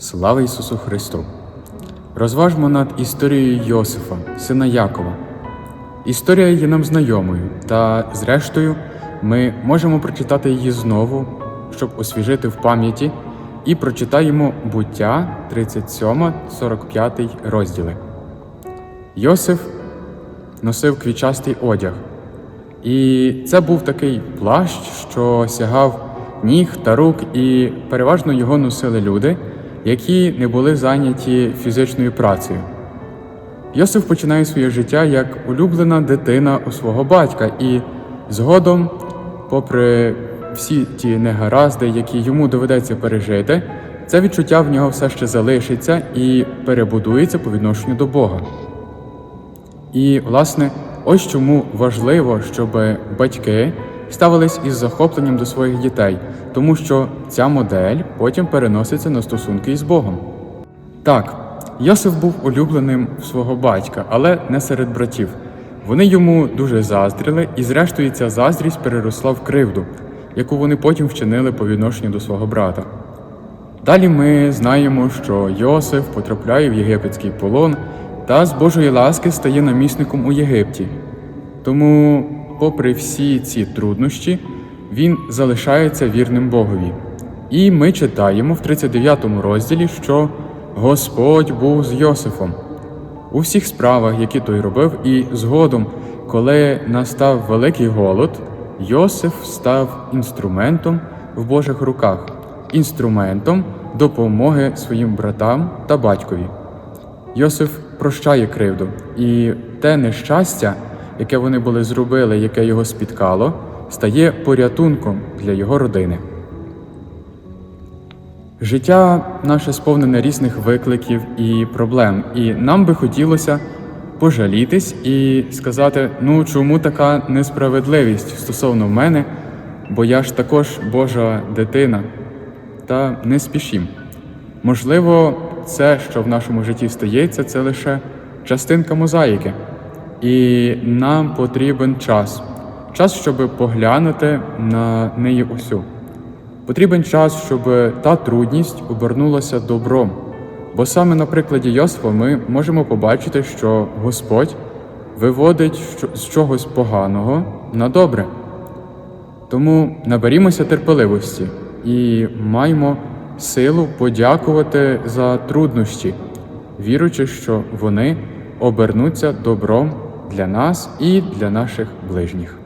Слава Ісусу Христу! Розважмо над історією Йосифа, сина Якова. Історія є нам знайомою, та, зрештою, ми можемо прочитати її знову, щоб освіжити в пам'яті, і прочитаємо буття 37-45 розділи. Йосиф носив квітчастий одяг, і це був такий плащ, що сягав ніг та рук, і переважно його носили люди, які не були зайняті фізичною працею. Йосиф починає своє життя як улюблена дитина у свого батька, і згодом, попри всі ті негаразди, які йому доведеться пережити, це відчуття в нього все ще залишиться і перебудується по відношенню до Бога. І, власне, ось чому важливо, щоб батьки ставились із захопленням до своїх дітей, тому що ця модель потім переноситься на стосунки із Богом. Так, Йосиф був улюбленим свого батька, але не серед братів. Вони йому дуже заздрили, і зрештою ця заздрість переросла в кривду, яку вони потім вчинили по відношенню до свого брата. Далі ми знаємо, що Йосиф потрапляє в єгипетський полон та з Божої ласки стає намісником у Єгипті. Тому, попри всі ці труднощі, він залишається вірним Богові. І ми читаємо в 39 розділі, що Господь був з Йосифом у всіх справах, які той робив, і згодом, коли настав великий голод, Йосиф став інструментом в Божих руках, інструментом допомоги своїм братам та батькові. Йосиф прощає кривду, і те нещастя, яке вони були зробили, яке його спіткало, стає порятунком для його родини. Життя наше сповнене різних викликів і проблем, і нам би хотілося пожалітись і сказати: ну чому така несправедливість стосовно мене, бо я ж також Божа дитина. Та не спішім. Можливо, це, що в нашому житті стається, це лише частинка мозаїки, і нам потрібен час, час, щоб поглянути на неї усю. Потрібен час, щоб та трудність обернулася добром. Бо саме на прикладі Йосифа ми можемо побачити, що Господь виводить з чогось поганого на добре. Тому наберімося терпеливості і маємо силу подякувати за труднощі, віруючи, що вони обернуться добром для нас і для наших ближніх.